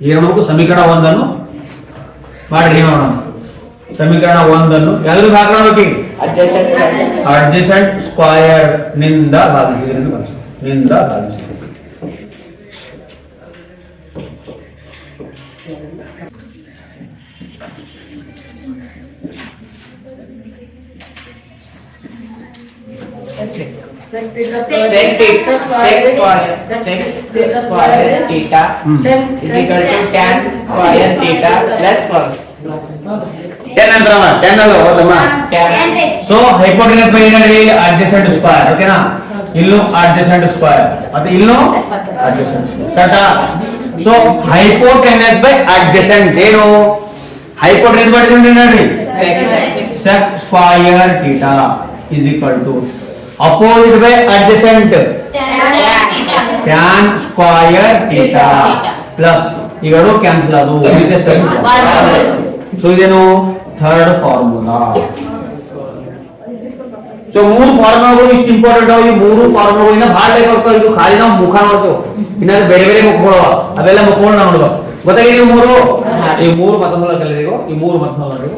ಈಗ ನಮಗೂ ಸಮೀಕರಣ ಒಂದನ್ನು ಮಾಡಿ ನೋಡೋಣ ಸಮೀಕರಣ ಒಂದನ್ನು ಎಲ್ಲರಿಗೂ ಹಾಕೋಬೇಕು ಅಡ್ಜಸೆಂಟ್ ಸ್ಕ್ವಯರ್ನಿಂದ ಭಾಗಿಸಿ. ನಿಂದ ಭಾಗಿಸಿ. Sec theta square theta. Square sec theta square theta is equal to tan square theta plus one. Ten ಅಂತಾರಲ್ಲ ಟೆನ್ ಅಲ್ಲ ಹೌದಮ್ಮ Tan. ಸೊ ಹೈಪೋಟೆನಸ್ ಬೈ ಏನಲ್ಲಿ ಅಡ್ಜಸೆಂಟ್ ಸ್ಕ್ವಯರ್ ಓಕೆನಾ ಇಲ್ಲೂ ಅಡ್ಜಸೆಂಟ್ ಸ್ಕ್ವಯರ್ ಮತ್ತೆ ಇಲ್ಲೂ ಅಡ್ಜಸೆಂಟ್ ಕರೆಕ್ಟಾ ಸೊ ಹೈಪೋಟೆನಸ್ ಬೈ ಅಡ್ಜಸೆಂಟ್ ಏನು ಹೈಪೋಟೆನಸ್ ಬೈ ಅಡ್ಜಸೆಂಟ್ ಏನ್ರಿ sec square theta is equal to opposite by adjacent. Tan square theta. Plus ಇವೆರಡು ಕ್ಯಾನ್ಸಲ್ ಅದು ಸೊ ಇದೇನು ಥರ್ಡ್ ಫಾರ್ಮುಲಾ ಸೊ ಮೂರು ಫಾರ್ಮುಲಾಗಳು ಇಷ್ಟು ಇಂಪಾರ್ಟೆಂಟ್ ಅವ ಈ ಮೂರು ಫಾರ್ಮುಲಾಗಳು ಇನ್ನ ಭಾಳ ಟೈಪ್ ಆಗ್ತಾವ ಇದು ಖಾಲಿ ನಾವು ಮುಖ ನೋಡ್ತೇವೆ. ಇನ್ನ ಬೇರೆ ಬೇರೆ ಮುಖಗಳು ಅವೆಲ್ಲ ಮುಖಗಳು ನೋಡ್ಬೇಕು. ಗೊತ್ತಾಗಿದೆ ಮೂರು? ಈ ಮೂರು ಮತ್ತೊಂದು ಕಲಿಬೇಕು ಈ ಮೂರು ಮತ್ತೊಂದು